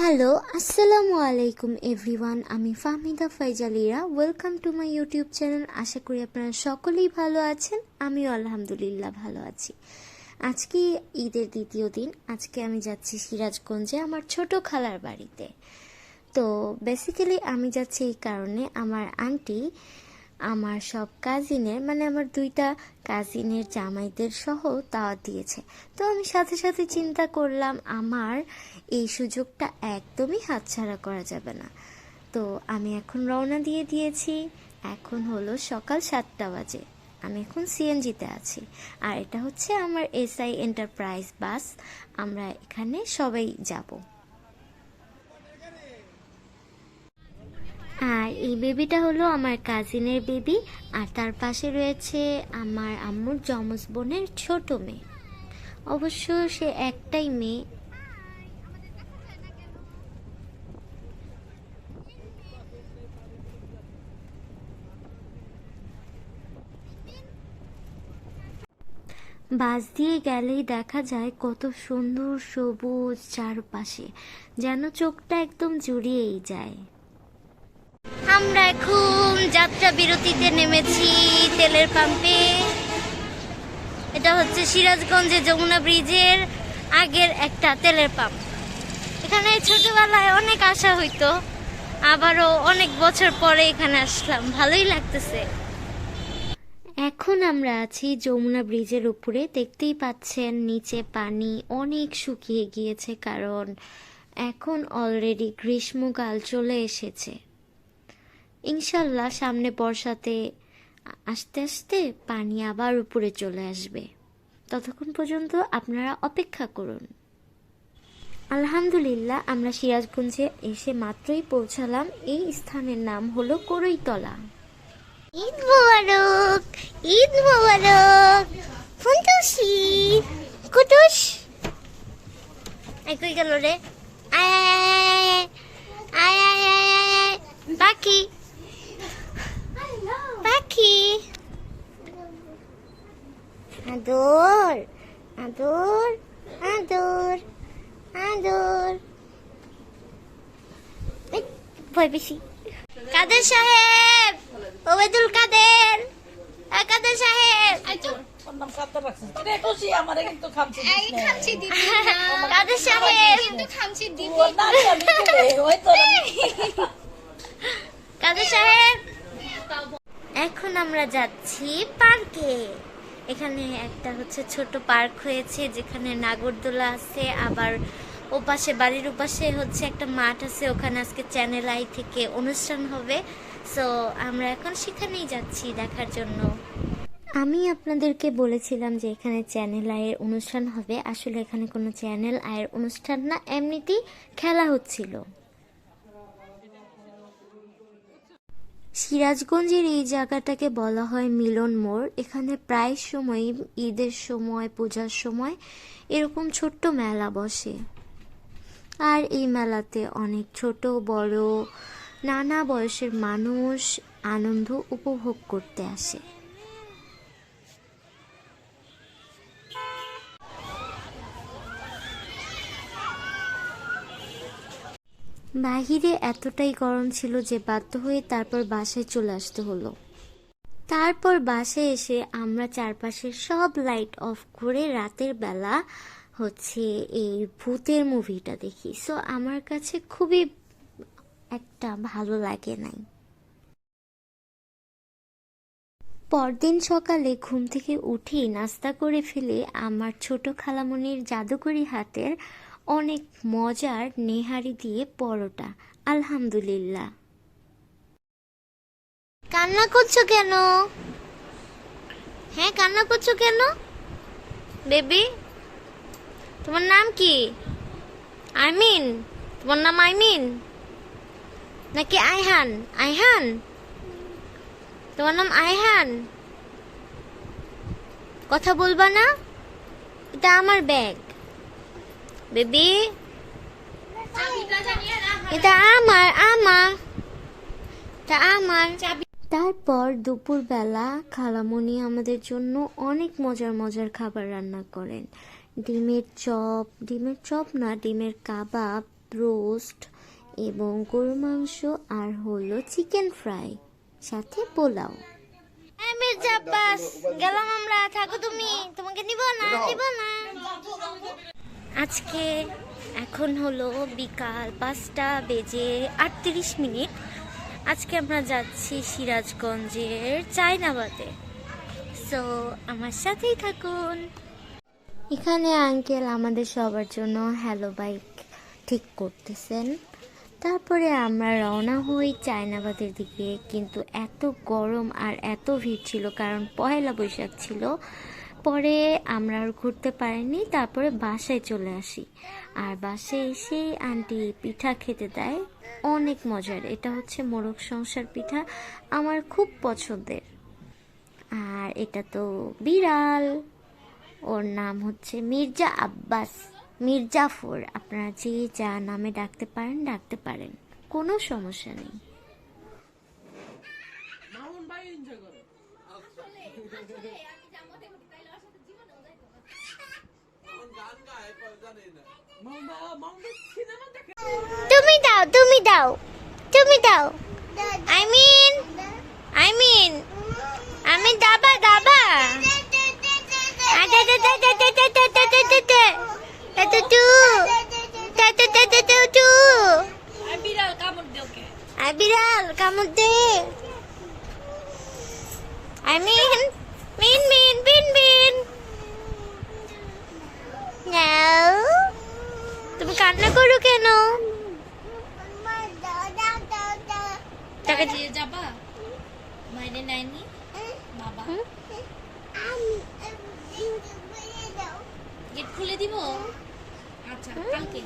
Hello আসসালামু আলাইকুম everyone আমি Fahmida Faizalira. Welcome to my YouTube channel আশা করি আপনারা সকলেই ভালো আছেন। আমিও আলহামদুলিল্লাহ ভালো আছি। আজকে ঈদের দ্বিতীয় দিন। আজকে আমি যাচ্ছি সিরাজগঞ্জে আমার ছোট খালার বাড়িতে। তো বেসিক্যালি আমি যাচ্ছি এই কারণে আমার আন্টি আমার সব কাজিনের মানে আমার দুইটা কাজিনের জামাইদের সহ দাওয়াত দিয়েছে। তো আমি সাথে সাথে চিন্তা করলাম, আমার এই সুযোগটা একদমই হাতছাড়া করা যাবে না। তো আমি এখন রওনা দিয়ে দিয়েছি। এখন হলো সকাল সাতটা বাজে। আমি এখন সিএনজিতে আছি। আর এটা হচ্ছে আমার এসআই এন্টারপ্রাইজ বাস আমরা এখানে সবাই যাব। আর এই বেবিটা হলো আমার কাজিনের বেবি আর তার পাশে রয়েছে আমার আম্মুর যমজ বোনের ছোট মেয়ে। অবশ্য সে একটাই মেয়ে। বাস দিয়ে গেলেই দেখা যায় কত সুন্দর সবুজ চারপাশে, যেন চোখটা একদম জুড়িয়েই যায়। আমরা এখন যাত্রা বিরতিতে নেমেছি তেলের পাম্পে। এটা হচ্ছে সিরাজগঞ্জে যমুনা ব্রিজের আগের একটা তেলের পাম্প। এখানে ছোটবেলায় অনেক আশা হইতো, আবারও অনেক বছর পরে এখানে আসলাম। ভালোই লাগতেছে। এখন আমরা আছি যমুনা ব্রিজের উপরে। দেখতেই পাচ্ছেন, নিচে পানি অনেক শুকিয়ে গিয়েছে কারণ এখন অলরেডি গ্রীষ্মকাল চলে এসেছে। ইনশাল্লাহ সামনে বর্ষাতে আস্তে আস্তে পানি আবার উপরে চলে আসবে ততক্ষণ পর্যন্ত আপনারা অপেক্ষা করুন আলহামদুলিল্লাহ আমরা সিরাজগঞ্জে এসে মাত্রই পৌঁছালাম এই স্থানের নাম হলো করইতলা ঈদ মোবারক ঈদ মোবারক ফুন্টুসি কুটুস কই গেল রে আয় আয় আয় আয় আয় পাখি আদর আদর আদর আদর। ভয় বেশি। কাদের সাহেব? ওবেদুল কাদের? কাদের সাহেব? কাদের সাহেব? এখন আমরা যাচ্ছি পার্কে। এখানে একটা হচ্ছে ছোট পার্ক হয়েছে, যেখানে নাগরদোলা আছে, আবার ওপাশে, বাড়ির ওপাশে হচ্ছে একটা মাঠ আছে, ওখানে আজকে চ্যানেল আই থেকে অনুষ্ঠান হবে। সো আমরা এখন সেখানেই যাচ্ছি দেখার জন্য। আমি আপনাদেরকে বলেছিলাম যে এখানে চ্যানেল আয়ের অনুষ্ঠান হবে। আসলে এখানে কোনো চ্যানেল আয়ের অনুষ্ঠান না, এমনিতেই খেলা হচ্ছিল। সিরাজগঞ্জের এই জায়গাটাকে বলা হয় মিলন মোড়। এখানে প্রায় সময় ঈদের সময়, পূজার সময় এরকম ছোট্ট মেলা বসে। আর এই মেলাতে অনেক ছোট, বড়, নানা বয়সের মানুষ আনন্দ উপভোগ করতে আসে। বাহিরে এতটাই গরম ছিল যে বাধ্য হয়ে তারপর বাসায় চলে আসতে হলো। তারপর বাসায় এসে আমরা চারপাশের সব লাইট অফ করে রাতের বেলা হচ্ছে এই ভূতের মুভিটা দেখি। সো আমার কাছে খুবই একটা ভালো লাগে নাই। পরদিন সকালে ঘুম থেকে উঠি নাস্তা করে ফেলে আমার ছোট খালামণির জাদুকরি হাতের অনেক মজার নেহারি দিয়ে পরোটা। আলহামদুলিল্লাহ। কান্না করছ কেন? হ্যাঁ কান্না করছ কেন? বেবি, তোমার নাম কি? আইমিন, তোমার নাম আইমিন? নাকি আইহান? আইহান? তোমার নাম আইহান? কথা বলবা না? এটা আমার ব্যাগ। বেবি? এটা আমার আমার। এটা আমার। তারপর দুপুরবেলা খালামণি আমাদের জন্য অনেক মজার মজার খাবার রান্না করেন। ডিমের চপ ডিমের চপ না ডিমের কাবাব রোস্ট এবং গরু মাংস আর হলো চিকেন ফ্রাই সাথে পোলাও। আব্বাস গেলাম আমরা। থাকো তুমি। তোমাকে নিব না নিব না। আজকে এখন হলো বিকাল পাঁচটা বেজে আটত্রিশ মিনিট। আজকে আমরা যাচ্ছি সিরাজগঞ্জের চায়নাবাদে। সো আমার সাথেই থাকুন। এখানে আঙ্কেল আমাদের সবার জন্য হ্যালো বাইক ঠিক করতেছেন। তারপরে আমরা রওনা হই চায়নাবাদের দিকে। কিন্তু এত গরম আর এত ভিড় ছিল কারণ পয়লা বৈশাখ ছিল। পরে আমরা আর ঘুরতে পারিনি, তারপরে বাসায় চলে আসি। আর বাসায় এসে আন্টি পিঠা খেতে দেয়। অনেক মজার। এটা হচ্ছে মোরগ সংসার পিঠা, আমার খুব পছন্দের। আর এটা তো বিড়াল। ওর নাম হচ্ছে মির্জা আব্বাস, মির্জাফর। আপনারা যে যা নামে ডাকতে পারেন ডাকতে পারেন। কোনো সমস্যা নেই। তুমি দাও তুমি দাও তুমি দাও আই মিন আই মিন আমি দাবা দাবা বিড়াল কামড় দে I mean mean mean bin bin No. তুমি কান্না করো কেন? টাকা দিয়ে যাবা? নাইনি বাবা। গেট খুলে দিব? আচ্ছা কালকে।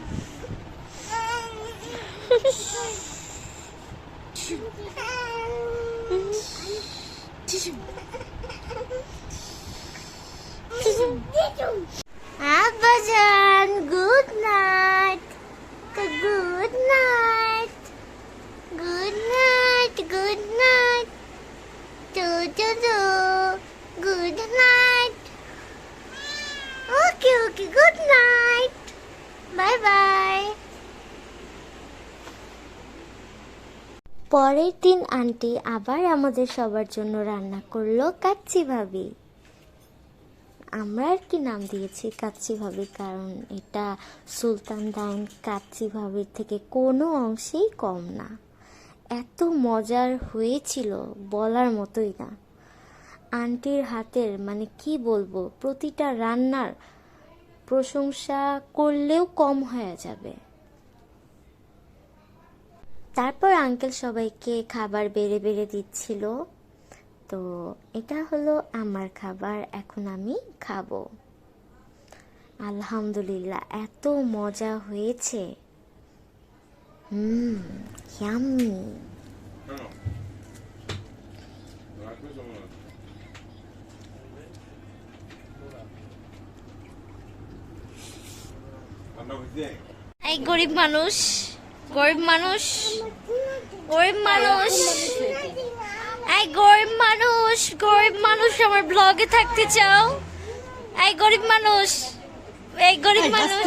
To good night okay okay good night bye bye পরের দিন আন্টি আবার আমাদের সবার জন্য রান্না করল কাচ্চি ভাবি। আমরা আর কি নাম দিয়েছি কাচ্চি ভাবি, কারণ এটা সুলতান ডাইন কাচ্চি ভাবির থেকে কোনো অংশেই কম না। এত মজার হয়েছিল বলার মতোই না। আন্টির হাতের মানে কি বলব, প্রতিটা রান্নার প্রশংসা করলেও কম হয়ে যাবে। তারপর আঙ্কেল সবাইকে খাবার বেড়ে বেড়ে দিচ্ছিল। তো এটা হলো আমার খাবার, এখন আমি খাব। আলহামদুলিল্লাহ, এত মজা হয়েছে। হুম ইয়াম্মি এই গরিব মানুষ গরিব মানুষ গরিব মানুষ। এই গরিব মানুষ গরিব মানুষ আমার ব্লগে থাকতে চাও? এই গরিব মানুষ এই গরিব মানুষ।